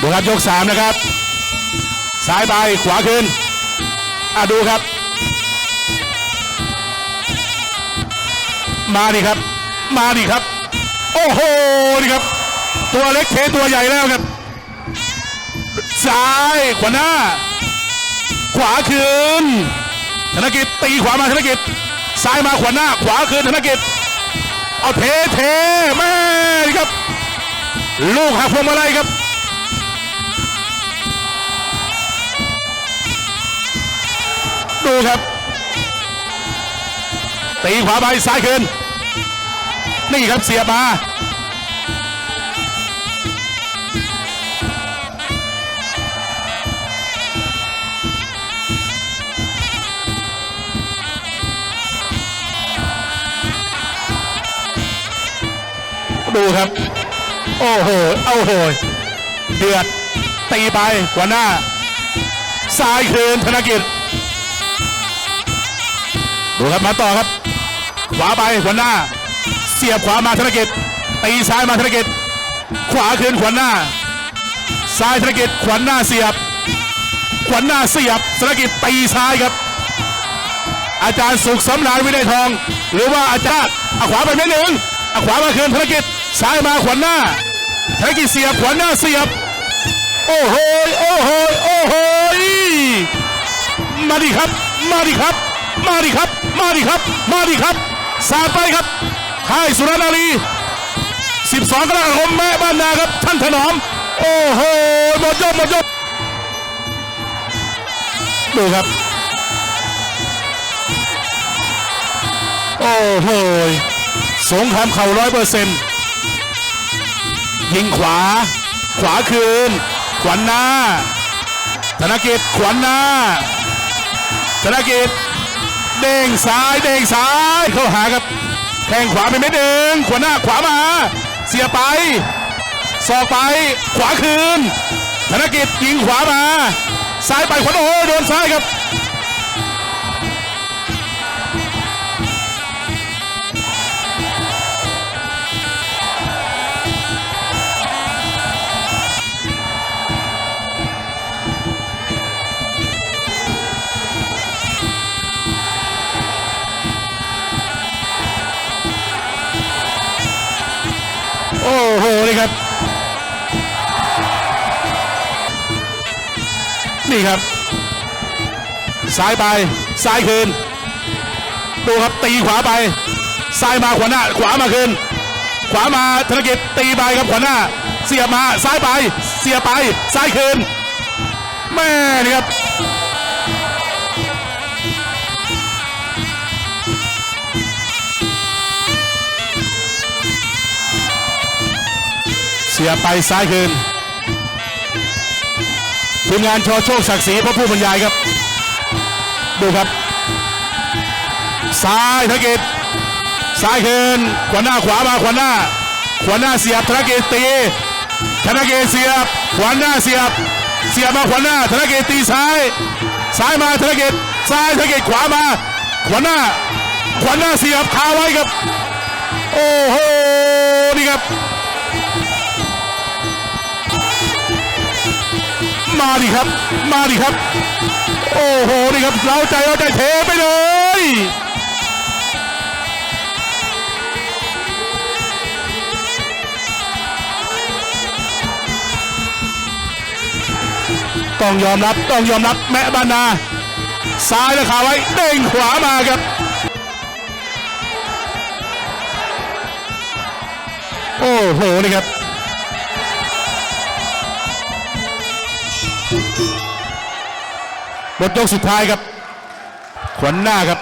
ดูครับยกสามนะครับ ซ้ายไปขวาขึ้นอะดูครับ มาดิครับ มาดิครับ โอ้โหนี่ครับ ตัวเล็กเทตัวใหญ่แล้วครับ ซ้ายขวาหน้า ขวาคืนธนกิจตีขวามาธนกิจซ้ายมาขวาหน้า ขวาคืนธนกิจเอาเทเทแม่ครับ ลูกหักพวงมาลัยครับ ดูครับ ตีขวาไปซ้ายคืน นี่ครับเสียบมาดูครับ โอ้โหโอ้โหเดือด ตีไปขวาหน้า ซ้ายคืนธนกิจ ดูครับมาต่อครับ ขวาไปขวาหน้า เสียบขวามาธนกิจตีซ้ายมาธนกิจขวาคืนขวาหน้า ซ้ายธนกิจขวาหน้าเสียบ ขวาหน้าเสียบธนกิจตีซ้ายครับ อาจารย์สุขสำรานวินัยทอง หรือว่าอาจารย์เอาขวาไปเม็ดหนึ่งเอาขวามาคืนธนกิจซ้ายมาขวาหน้าธนกิจเสียบขวาหน้าเสียบ โอ้โหโอ้โหโอ้โหมาดิครับ มาดิครับ มาดิครับ มาดิครับ มาดิครับ สาดไปครับค่ายสุรนารี 12กรกฎาคมแม่บ้านนาครับ ท่านถนอม โอ้โห หมดยกหมดยกดูครับ โอ้โห สงครามเข่าร้อยเปอร์เซ็นต์ยิงขวา ขวาคืน ขวัญหน้า ธนกิจขวัญหน้าธนกิจ เด้งซ้ายเด้งซ้ายเข้าหาครับแทงขวาไปไม่เด้งขวาหน้าขวามา เสียไปสอกไปขวาคืนธนกิจยิงขวามา ซ้ายไปขวาโอ้โดนซ้ายครับ นี่ครับ นี่ครับซ้ายไปซ้ายคืน ดูครับตีขวาไปซ้ายมาขวาหน้า ขวามาคืน ขวามาธนกิจตีไปครับขวาหน้า เสียบมาซ้ายไป เสียไปซ้ายคืนแม่นี่ครับ สียไปซ้ายคืนทีมงานชอโชคศักดิ์ศรีพระผู้บรรยายครับ ดูครับ ซ้ายธนกิจซ้ายคืนขวาหน้าขวามาขวาหน้า ขวาหน้าเสียบธนกิจตีธนกิจเสียบ ขวาหน้าเสียบ เสียบมาขวาหน้าธนกิจตีซ้าย ซ้ายมาธนกิจซ้ายธนกิจขวามา ขวาหน้า ขวาหน้าเสียบคาไว้ครับ โอ้โหนี่ครับ มาดิครับ มาดิครับ โอ้โหนี่ครับเราใจเราใจเทไปเลยต้องยอมรับต้องยอมรับแม่บานนาซ้ายแล้วขาไว้เด้งขวามาครับ โอ้โหนี่ครับ หมดยกสุดท้ายครับ ขวัญหน้าครับ